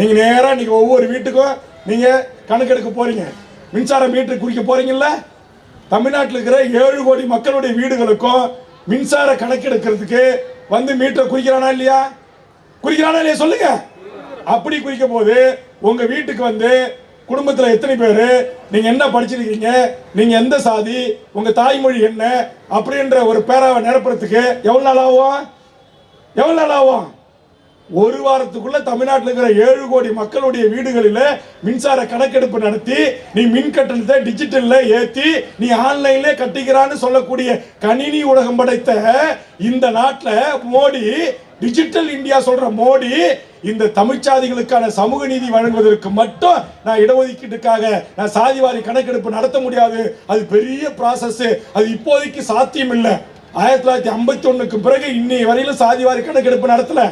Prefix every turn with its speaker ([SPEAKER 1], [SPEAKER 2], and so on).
[SPEAKER 1] நீங்க நேராக நீங்க ஒவ்வொரு வீட்டுக்கும் நீங்க கணக்கெடுக்க போறீங்க. மின்சார மீட்டர் குறிக்க போறீங்கல்ல? தமிழ்நாட்டில் இருக்கிற ஏழு கோடி மக்களுடைய வீடுகளுக்கும் மின்சார கணக்கெடுக்கிறதுக்கு வந்து மீட்டர் குறிக்கிறானா இல்லையா? குறிக்கிறானா இல்லையா சொல்லுங்க. அப்படி குறிக்க போது உங்க வீட்டுக்கு வந்து குடும்பத்தில் எத்தனை பேர்? நீங்க என்ன படிச்சிருக்கீங்க? நீங்க எந்த சாதி? உங்க தாய்மொழி என்ன? அப்படின்ற ஒரு பேராவை நிரப்புறதுக்கு எவ்வளோ நாள் ஆகும்? எவ்வளோ நாள் ஆகும்? ஒரு வாரத்துக்குள்ள தமிழ்நாட்டில் இருக்கிற ஏழு கோடி மக்களுடைய வீடுகளில் மின்சார கணக்கெடுப்பு நடத்தி நீ மின் கட்டணத்தை டிஜிட்டல்ல ஏற்றி நீ ஆன்லைன்ல கட்டிக்கிறான்னு சொல்லக்கூடிய கணினி உலகம் படைத்த இந்த நாட்டில் மோடி டிஜிட்டல் இந்தியா சொல்ற மோடி இந்த தமிழ்ச்சாதிகளுக்கான சமூக நீதி வழங்குவதற்கு மட்டும் நான் இடஒதுக்கீட்டுக்காக நான் சாதிவாரி கணக்கெடுப்பு நடத்த முடியாது. அது பெரிய ப்ராசஸ் அது இப்போதைக்கு சாத்தியம் இல்லை ஆயிரத்தி தொள்ளாயிரத்தி ஐம்பத்தி ஒன்றுக்கு பிறகு இன்னை வரையிலும் சாதிவாரி கணக்கெடுப்பு நடத்தலை.